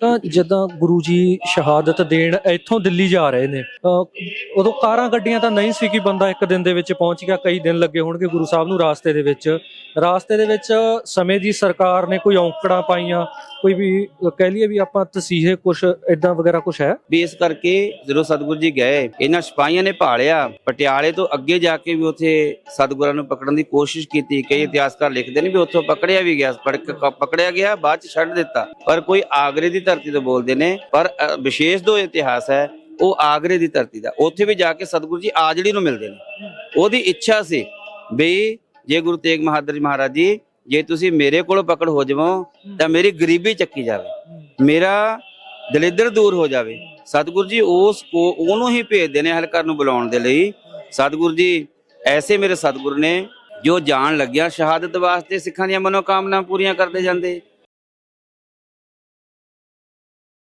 ਤਾਂ ਜਦੋਂ ਗੁਰੂ ਜੀ ਸ਼ਹਾਦਤ ਦੇਣ ਇੱਥੋਂ ਦਿੱਲੀ ਜਾ ਰਹੇ ਨੇ ਅਹ ਉਦੋਂ ਕਾਰਾਂ ਗੱਡੀਆਂ ਤਾਂ ਨਹੀਂ ਸੀ ਕਿ ਬੰਦਾ ਇੱਕ ਦਿਨ ਦੇ ਵਿੱਚ ਪਹੁੰਚ ਗਿਆ, ਕਈ ਦਿਨ ਲੱਗੇ ਹੋਣਗੇ ਗੁਰੂ ਸਾਹਿਬ ਨੂੰ ਰਾਸਤੇ ਦੇ ਵਿੱਚ। ਰਾਸਤੇ ਦੇ ਵਿੱਚ ਸਮੇਂ ਦੀ ਸਰਕਾਰ ਨੇ ਕੋਈ ਔਂਕੜਾਂ ਪਾਈਆਂ ਕੋਈ ਵੀ ਕਹਿ ਲਈਏ ਵੀ ਆਪਾਂ ਤਸੀਹੇ ਕੁਛ ਇਦਾਂ ਵਗੈਰਾ ਕੁਛ ਹੈ? ਵੀ ਇਸ ਕਰਕੇ ਜਦੋਂ ਸਤਿਗੁਰੂ ਜੀ ਗਏ, ਇਹਨਾਂ ਸਿਪਾਹੀਆਂ ਨੇ ਭਾਲਿਆ, ਪਟਿਆਲੇ ਤੋਂ ਅੱਗੇ ਜਾ ਕੇ ਵੀ ਉੱਥੇ ਸਤਿਗੁਰਾਂ ਨੂੰ ਪਕੜਨ ਦੀ ਕੋਸ਼ਿਸ਼ ਕੀਤੀ। ਕਈ ਇਤਿਹਾਸਕਾਰ ਲਿਖਦੇ ਨੇ ਵੀ ਉੱਥੋਂ ਪਕੜਿਆ ਵੀ ਗਿਆ ਪਕੜਿਆ ਗਿਆ, ਬਾਅਦ ਚ ਛੱਡ ਦਿੱਤਾ। ਪਰ ਕੋਈ ਆਗਰੇ ਦੀ ਧਰਤੀ ਤੋਂ ਬੋਲਦੇ ਨੇ, ਪਰ ਵਿਸ਼ੇਸ਼ ਦੋ ਇਤਿਹਾਸ ਹੈ, ਉਹ ਆਗਰੇ ਦੀ ਧਰਤੀ ਦਾ। ਉੱਥੇ ਵੀ ਜਾ ਕੇ ਸਤਿਗੁਰੂ ਜੀ ਆਜੜੀ ਨੂੰ ਮਿਲਦੇ ਨੇ। ਉਹਦੀ ਇੱਛਾ ਸੀ ਵੀ ਜੇ ਗੁਰੂ ਤੇਗ ਬਹਾਦਰ ਜੀ ਮਹਾਰਾਜ ਜੀ ਜੇ ਤੁਸੀਂ ਮੇਰੇ ਕੋਲ ਪਕੜ ਹੋ ਜਾਵੋ ਤਾਂ ਮੇਰੀ ਗਰੀਬੀ ਚੱਕੀ ਜਾਵੇ। ਮੇਰਾ ਦਲਿੱਦਰ ਦੂਰ ਹੋ ਜਾਵੇ। ਸਤਿਗੁਰੂ ਜੀ ਉਸ ਕੋ ਉਹਨੂੰ ਹੀ ਭੇਜਦੇ ਨੇ ਹਲਕਰ ਨੂੰ ਬੁਲਾਉਣ ਦੇ ਲਈ। ਸਤਿਗੁਰੂ ਜੀ ਐਸੇ ਮੇਰੇ ਸਤਿਗੁਰੂ ਨੇ ਜੋ ਜਾਣ ਲੱਗਿਆ ਸ਼ਹਾਦਤ ਵਾਸਤੇ ਸਿੱਖਾਂ ਦੀਆਂ ਮਨੋਕਾਮਨਾ ਪੂਰੀਆਂ ਕਰਦੇ ਜਾਂਦੇ।